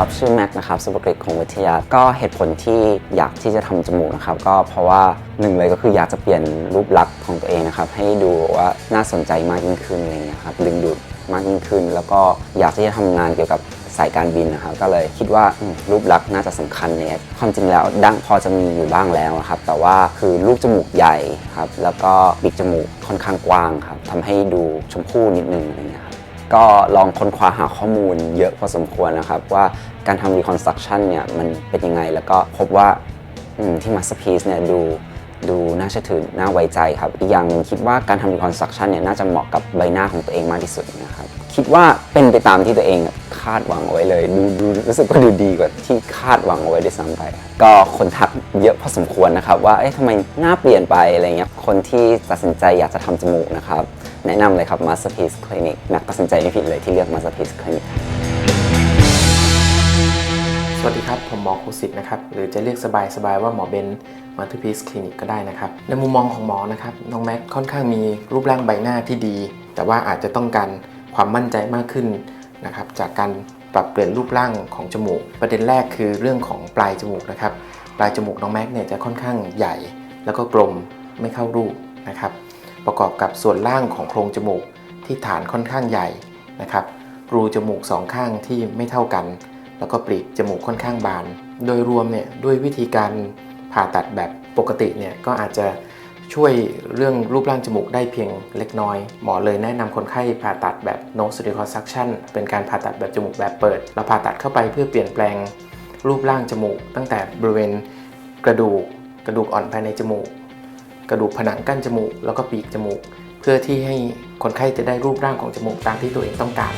ครับ ชื่อแม็กนะครับสุภกฤษคงวิทยา ก็เหตุผลที่อยากที่จะทำจมูกนะครับ ก็เพราะว่าหนึ่งเลยก็คืออยากจะเปลี่ยนรูปลักษณ์ของตัวเองนะครับ ให้ดูว่าน่าสนใจมากยิ่งขึ้นอะไรเงี้ยครับดึงดูดมากยิ่งขึ้น แล้วก็อยากที่จะทำงานเกี่ยวกับสายการบินนะครับ ก็เลยคิดว่ารูปลักษณ์น่าจะสำคัญเนี่ยความจริงแล้วดั้งพอจะมีอยู่บ้างแล้วอะครับ แต่ว่าคือรูปจมูกใหญ่ครับ แล้วก็ปีกจมูกค่อนข้างกว้างครับทำให้ดูชมพู่นิดนึงอะไรเงี้ยครับ ก็ลองค้นคว้าหาข้อมูลเยอะพอสมควรนะครับ ว่าการทำรีคอนสตรักชั่นเนี่ยมันเป็นยังไง แล้วก็พบว่าที่มาสเพซเนี่ยดูดูน่าเชื่อถือน่าไว้ใจครับ อีกอย่างหนึ่งคิดว่าการทำรีคอนสตรักชั่นเนี่ยน่าจะเหมาะกับใบหน้าของตัวเองมากที่สุด คิดว่าเป็นไปตามที่ตัวเองคาดหวังเอาไว้เลย ดูดูรู้สึกว่าดูดีกว่าที่คาดหวังเอาไว้ด้วยซ้ำไป ก็คนทักเยอะพอสมควรนะครับ ว่าเอ๊ะทำไมหน้าเปลี่ยนไปอะไรเงี้ยคนที่ตัดสินใจอยากจะทำจมูกนะครับ แนะนำเลยครับ Masterpiece Clinic แม็กตัดสินใจไม่ผิดเลยที่เลือก Masterpiece Clinic สวัสดีครับ ผมหมอโคสิตนะครับ หรือจะเรียกสบายๆว่าหมอเบนมัลติพีซคลินิกก็ได้นะครับ ในมุมมองของหมอนะครับ น้องแม็กค่อนข้างมีรูปร่างใบหน้าที่ดี แต่ว่าอาจจะต้องการ ความมั่นใจมากขึ้นนะครับจากการปรับเปลี่ยนรูปร่างของจมูก ประเด็นแรกคือเรื่องของปลายจมูกนะครับปลายจมูกน้องแม็กเนี่ยจะค่อนข้างใหญ่ แล้วก็กลมไม่เข้ารูปนะครับประกอบกับส่วนล่างของโครงจมูกที่ฐานค่อนข้างใหญ่นะครับรูจมูกสองข้างที่ไม่เท่ากัน แล้วก็ปลีกจมูกค่อนข้างบาน โดยรวมเนี่ยด้วยวิธีการผ่าตัดแบบปกติเนี่ยก็อาจจะ ช่วยเรื่องรูปร่างจมูกได้เพียงเล็กน้อย หมอเลยแนะนำคนไข้ผ่าตัดแบบ nose reconstruction เป็นการผ่าตัดแบบจมูกแบบเปิด เราผ่าตัดเข้าไปเพื่อเปลี่ยนแปลงรูปร่างจมูก ตั้งแต่บริเวณกระดูก กระดูกอ่อนภายในจมูก กระดูกผนังกั้นจมูก แล้วก็ปีกจมูก เพื่อที่ให้คนไข้จะได้รูปร่างของจมูกตามที่ตัวเองต้องการ